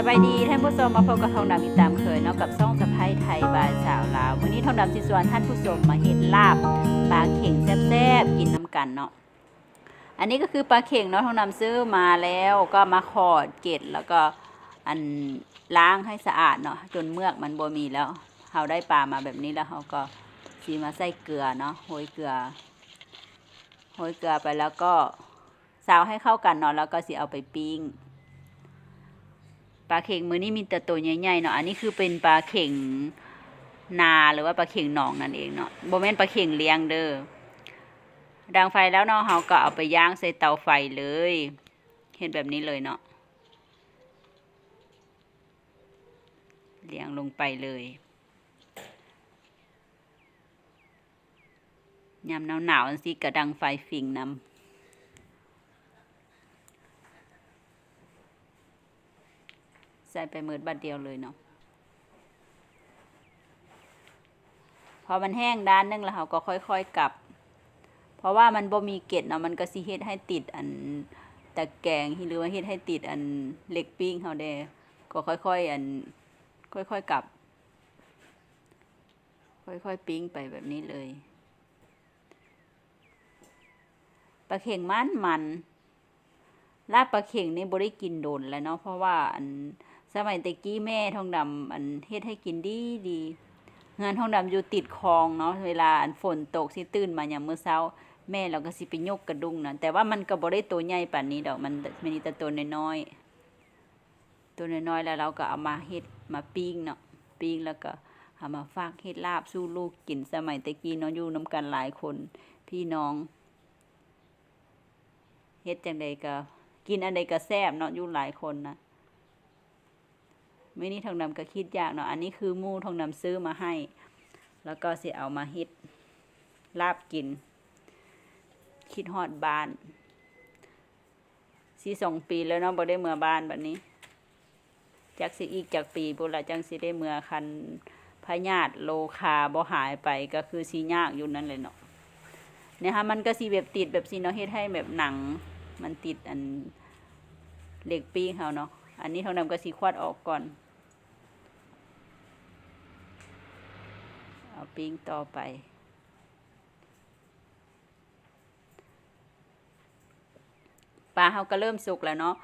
สบายดีท่านผู้ชมมาพบกับทองดำอีกตามเคยเนาะกับซ่องสะพ้ายไทยบายสาวลาววันนี้ทองดำสิสวนท่านผู้ชมมาเห็นลาบปลาเข่งแซ่บๆกินน้ำกันเนาะอันนี้ก็คือปลาเข่งเนาะทองดำซื้อมาแล้วก็มาขอดเกล็ดแล้วก็อันล้างให้สะอาดเนาะจนเมือกมันบ่มีแล้วเราได้ปลามาแบบนี้แล้วเราก็สีมาใส่เกลือเนาะโรยเกลือโรยเกลือไปแล้วก็ซาวให้เข้ากันเนาะแล้วก็สิเอาไปปิ้ง ปลาเข่งมือนี่มีแต่ตัวใหญ่ๆเนาะอันนี้คือเป็นปลาเข่งนาหรือว่าปลาเข่งหนองนั่นเองเนาะโบแมนปลาเข่งเลี้ยงเด้อดังไฟแล้วเนาะเฮาก็เอาไปย่างใส่เตาไฟเลย เห็นแบบนี้เลยเนาะเลี้ยงลงไปเลยยามหนาวๆสิกระดังไฟฟิงนำ ใส่ไปมืดบัดเดียวเลยเนาะพอมันแห้งด้านหนึงแล้วเราก็ค่อย ๆกลับ เพราะว่ามันบ่มีเกล็ดเนาะมันก็สิเฮ็ดให้ติดอันตะแกงหรือว่าเฮ็ดให้ติดอันเหล็กปิ้งเฮาได้ก็ค่อยๆอันค่อยๆกลับ ค่อยๆปิ้งไปแบบนี้เลยปลาเข่งมันมันลาบปลาเข่งนี่บ่ได้กินโดนแล้วเนาะเพราะว่าอัน สมัยตะกี้แม่ทองดำอันเฮ็ดให้กินดีดีงานทองดำอยู่ติดคลองเนาะเวลาอันฝนตกสิตื่นมาอย่างเมื้อเช้า แม่เราก็สิไปยกกระดุงนะแต่ว่ามันก็บ่ได้ตัวใหญ่ปานนี้ดอกมันมันมีแต่ตัวน้อยๆตัวน้อยๆแล้วเราก็เอามาเฮ็ดมาปิ้งเนาะปิ้งแล้วก็เอามาฝากเฮ็ดลาบสู้ลูกกินสมัยตะกี้เนาะอยู่นํกันหลายคนพี่น้องเฮ็ดจังไดก็กินอันใดก็แซ่บเนาะอยู่หลายคนนะ ไม่นี่ทองดำก็คิดยากเนาะอันนี้คือมูทองดำซื้อมาให้ แล้วก็สิเอามาฮ็ดลาบกิน คิดฮอดบ้านสี่สองปีแล้วเนาะบ่ได้เมื่อบ้านแบบนี้จักสิอีกจากปีบุละจังสิได้เมื่อคันพญาติโลคาบ่หายไปก็คือสิยากอยู่นั่นเลยเนาะเนี่ยฮะมันก็สิแบบติดแบบสิเนาะเฮ็ดให้แบบหนัง มันติดอันเหล็กปีเฮาเนาะอันนี้ทองดำก็สีควาดออกก่อน เอาปิ้งต่อไปปลาเขาก็เริ่มสุกแล้วเนาะ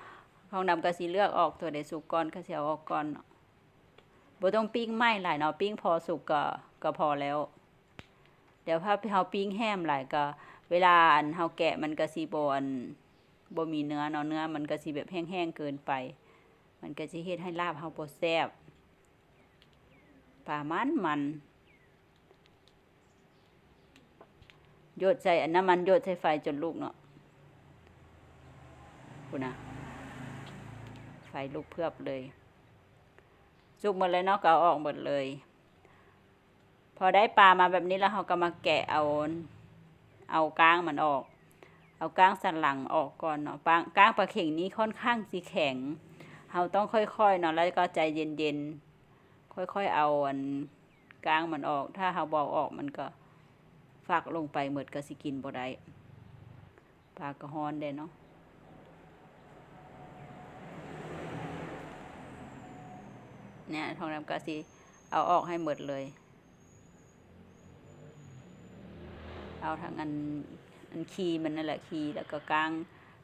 ทองดำก็สีเลือกออกตัวใดสุกก่อนก็เสียออกก่อนบ่ต้องปิ้งไหม้หลายเนาะปิ้งพอสุกก็ก็พอแล้ว เดี๋ยวถ้าเฮาปิ้งแห้มหลายก็ เวลาอันเฮาแกะมันก็สิบ่อันบ่มีเนื้อเนาะเนื้อมันก็สิแบบแห้งๆเกินไป มันก็สิเฮ็ดให้ลาบเฮาบ่แซ่บปลามันมัน โยดใส่อันน้ำมันโยดใส่ไฟจนลูกเนาะคุณนะไฟลุกเพือบเลย สุกหมดเลยเนาะก็เอออกหมดเลย พอได้ปลามาแบบนี้แล้วเราก็มาแกะเอา เอาก้างมันออก เอาก้างสันหลังออกก่อนเนาะปาก้างปลาเข่งนี้ค่อนข้างสีแข็งเราต้องค่อยๆเนาะแล้วก็ใจเย็นๆค่อยๆเอาอันก้างมันออก ถ้าเราบอกออกมันก็ ฝากลงไปเหมือดก็สิกินบ่ได้ปลากระฮอนเด้เนาะเนี่ยทองดำก็สิเอาออกให้หมดเลย เอาทางอันอันคีมันนั่นแหละคีแล้วก็กลาง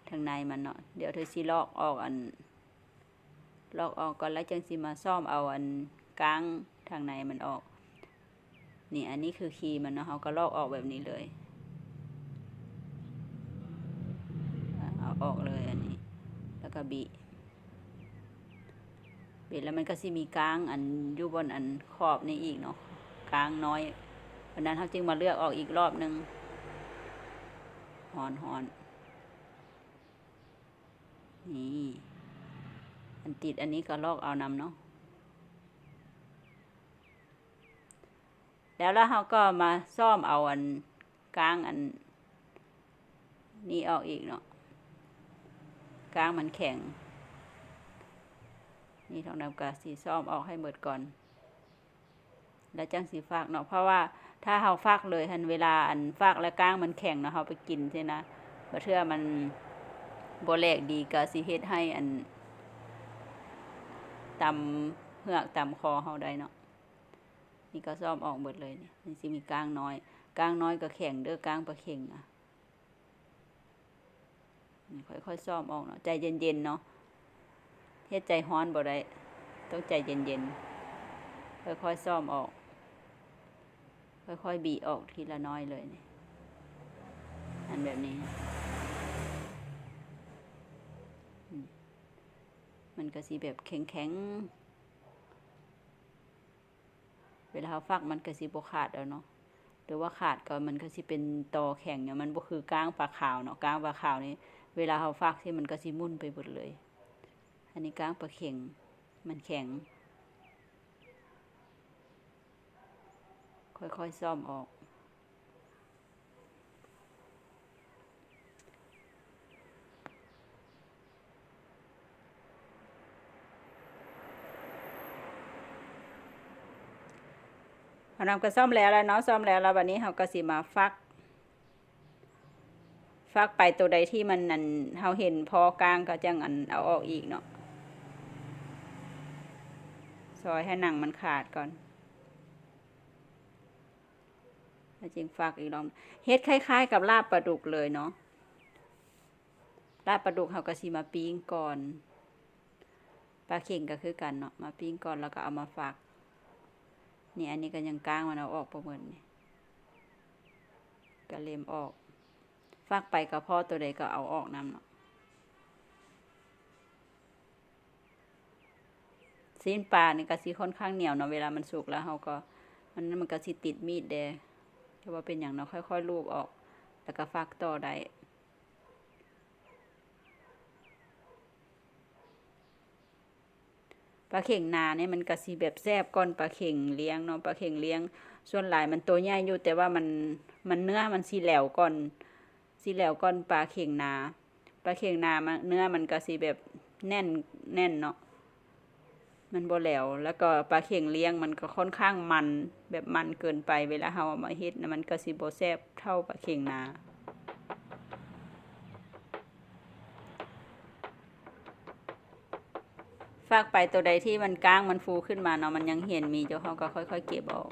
ทางในมันเนาะเดี๋ยวเธอสิลอกออกอัน ลอกออกก่อนแล้วจังสิมาซ่อมเอาอันกลางทางในมันออก นี่อันนี้คือคีมันเนาะเขาก็ลอกออกแบบนี้เลยเอาออกเลยอันนี้ แล้วก็บีบีแล้วมันก็สิมีกลางอันอยู่บนอันขอบนี่อีกเนาะกลางน้อยวันนั้นเขาจึงมาเลือกออกอีกรอบหนึ่งหอนหอนนี่อันติดอันนี้ก็ลอกเอานำเนาะ แล้วแล้วเราก็มาซ่อมเอาอันกลางอัน นี้ออกอีกเนาะกลางมันแข็ง นี่ทองดำกาสีซ่อมออกให้หมดก่อน แล้วจังสีฝากเนาะเพราะว่าถ้าเฮาฟากเลยทันเวลาอันฟากแล้วก้างมันแข็งเนาะเฮาไปกินใช่นะบ่เทื่อมันโบ่แลกดีก็สิเฮ็ดให้อันตำเหือกตำคอเฮาได้เนาะ นี่ก็ซ่อมออกหมดเลยนี่นี่สิมีกลางน้อยกลางน้อยก็แข็งเด้อกลางปลาเข่งอะนี่ค่อยๆซ่อมออกเนาะใจเย็นๆเนาะเฮ็ดใจฮ้อนบ่ได้ต้องใจเย็นๆค่อยๆซ่อมออก ค่อยๆบีออกทีละน้อยเลยนี่อันแบบนี้มมันก็สีแบบแข็งๆ เวลาเราฟักมันก็สิบ่ขาดแล้วเนาะหรือว่าขาดก็มันก็สิเป็นตอแข็งเนี่ยมันบ่คือก้างปลาขาวเนาะก้างปลาขาวนี่เวลาเราฟักที่มันก็สิมุ่นไปหมดเลย อันนี้ก้างปลาเข็งมันแข็ง ค่อยๆซ่อมออก เรานำก็ซ่อมแล้วแล้วเนาะซ่อมแล้วแล้ววันนี้เราก็สิมาฟัก ฟักไปตัวใดที่มันนั่นเราเห็นพอกลางก็จังอันเอาออกอีกเนาะซอยให้หนังมันขาดก่อนแล้วจึงฟักอีกรอบเฮ็ดคล้าย ๆ กับลาบปลาดุกเลยเนาะลาบปลาดุกเราก็สิมาปิ้งก่อนปลาเข่งก็คือกันเนาะมาปิ้งก่อนแล้วก็เอามาฟัก นี่อันนี้ก็ยังก้างมันเอาออกประเมินนี่ก็เล็มออกฟากไปกระเพาะตัวใดก็เอาออกน้ำเนาะซีนปลานี่ก็สีค่อนข้างเหนียวเนาะเวลามันสุกแล้วเขาก็มันมันก็สิติดมีดแดแต่ว่าเป็นอย่างเนาะค่อยๆลูบออก แล้วก็ฟักต่อได้ ปลาเข่งนาเนี่ยมันก็สิแบบแซบก้อนปลาเข่งเลี้ยงเนาะปลาเข่งเลี้ยง ส่วนหลายมันตัวใหญ่อยู่แต่ว่ามันมันเนื้อมันสีแหลวก่อนสีแหลวก่อนปลาเข่งนาปลาเข่งนามันเนื้อมันก็สีแบบแน่นแน่นเนาะมันบ่แหลวแล้วก็ปลาเข่งเลี้ยงมันก็ค่อนข้างมันแบบมันเกินไปเวลาเฮาเอามาเฮ็ดนะมันก็สิบ่แซ่บเท่าปลาเข่งนา ฝากไปตัวใดที่มันก้างมันฟูขึ้นมาเนาะมันยังเห็นมีเจ้าเขาก็ค่อยๆเก็บออก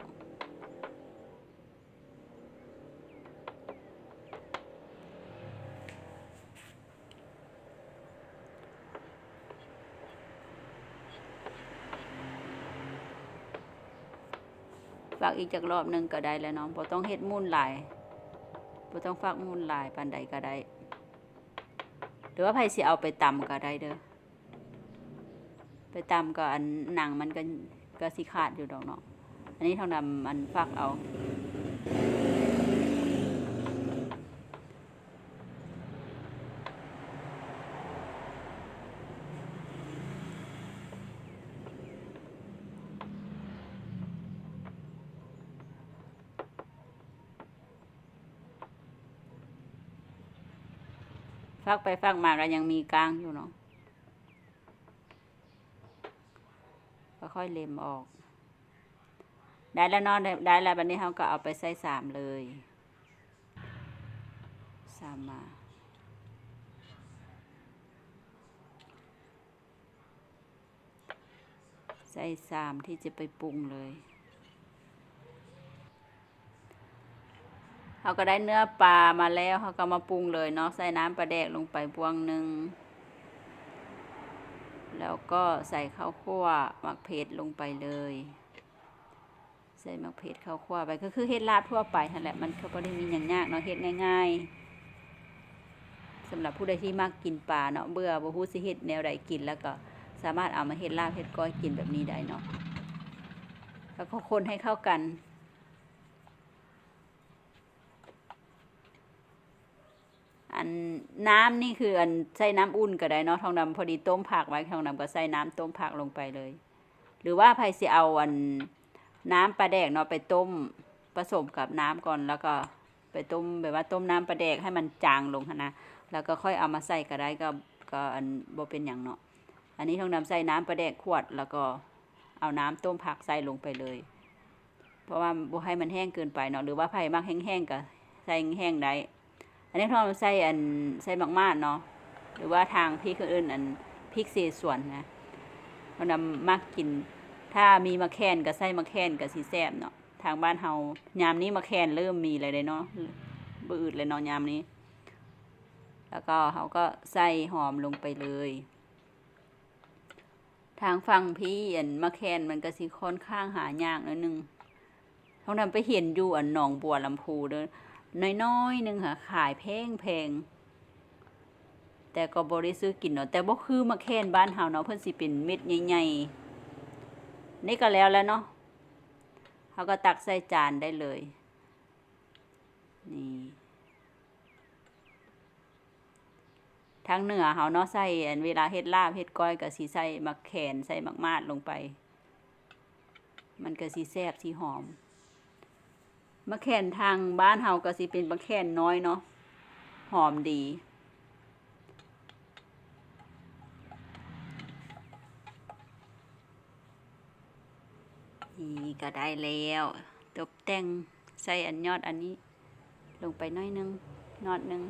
ฝากอีกจากรอบหนึ่งก็ได้แล้วเนาะบ่ต้องเฮ็ดมุ่นหลายบ่ต้องฝากมุ่นหลายปานใดก็ได้ หรือว่าไผสิเอาไปตำก็ได้เด้อ ไปตำก็อันหนังมันก็ก็สิขาดอยู่ดอกเนาะอันนี้ทองดำมันฟักเอา ฟักไปฟักมาก็ยังมีกลางอยู่เนาะ ค่อยเล็มออก ได้แล้วนาะได้แล้วบัดนี้เราก็เอาไปใส่สามเลยสามมาใส่สามที่จะไปปรุงเลยเราก็ได้เนื้อปลามาแล้วเขาก็มาปรุงเลยเนาะใส่น้ำปลาแดกลงไปบวงหนึ่ง แล้วก็ใส่ข้าวคั่วหมักเผ็ดลงไปเลย ใส่หมักเผ็ดข้าวคั่วไปก็คือเฮ็ดลาบทั่วไปนั่นแหละมันก็บ่ได้มีอย่างยากเนาะเฮ็ดง่าย ๆสำหรับผู้ใดที่มักกินปลาเนาะเบื่อบ่ฮู้สิเฮ็ดแนวใดกินแล้วก็สามารถเอามาเฮ็ดลาบเฮ็ดก้อยกินแบบนี้ได้เนาะแล้วก็คนให้เข้ากัน อันน้ำนี่คืออันใส่น้ำอุ่นก็ได้เนาะทองดำพอดีต้มผักไว้ทองดำก็ใส่น้ำต้มผักลงไปเลย หรือว่าไผสิเอาอันน้ำปลาแดกเนาะไปต้มผสมกับน้ำก่อนแล้วก็ไปต้มแบบว่าต้มน้ำปลาแดกให้มันจางลงนะแล้วก็ค่อยเอามาใส่ก็ได้ก็ก็อันบ่เป็นอย่างเนาะอันนี้ทองดำใส่น้ำปลาแดกขวดแล้วก็เอาน้ำต้มผักใส่ลงไปเลย เพราะว่าบ่ให้มันแห้งเกินไปเนาะหรือว่าไผมักแห้งๆก็ใส่แห้งได้ อันนี้ทองใส่อันใส่มากๆเนาะหรือว่าทางพริกอื่นอันพริกเสส่วนนะทองดำมักกิน ถ้ามีมะแคนก็ใส่มะแคนก็สิแซ่บเนาะทางบ้านเฮายามนี้มะแคนเริ่มมีเลยเด้เนาะบ่อืดเลยเนาะยามนี้ แล้วก็เขาก็ใส่หอมลงไปเลย ทางฝั่งพี่อันมะแคนมันก็สิค่อนข้างหายากนิดนึงท้องนำไปเห็นอยู่อันหนองบัวลำพูเด้อ น้อยๆหนึ่งค่ะ ขายแพงแพงแต่ก็บ่ได้ซื้อกินเนาะแต่บ่คือมะแคนบ้านเฮาเนาะเพิ่นสิเป็นเม็ดใหญ่ๆนี่ก็แล้วแล้วเนาะเขาก็ตักใส่จานได้เลย นี่ทางเหนือเฮาเนาะใส่เวลาเฮ็ดลาบเฮ็ดก้อยก็สิใส่มักแขนใส่มักมาดลงไป มันก็สิแซ่บสิหอม มะแขนทางบ้านเฮาก็สิเป็นมะแขนน้อยเนาะหอมดีนี่ก็ได้แล้วตบแต่งใส่อันยอดอันนี้ ลงไปน้อยนึงยอดนึง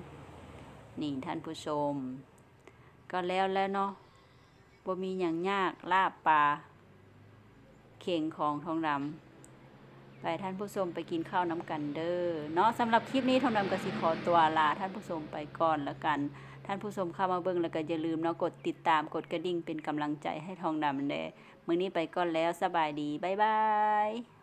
นี่ท่านผู้ชม ก็แล้วแล้วเนาะบ่มีอย่างยากลาบปลาเข่งของทองดำ ไปท่านผู้ชมไปกินข้าวน้ำกันเด้อเนาะสำหรับคลิปนี้ทองดำกสิขอตัวลาท่านผู้ชมไปก่อนละกัน ท่านผู้ชมเข้ามาเบิ้งแล้วก็อย่าลืมเนาะกดติดตามกดกระดิ่งเป็นกำลังใจให้ทองดำเด้มื้อนี้ไปก่อนแล้วสบายดีบ๊ายบาย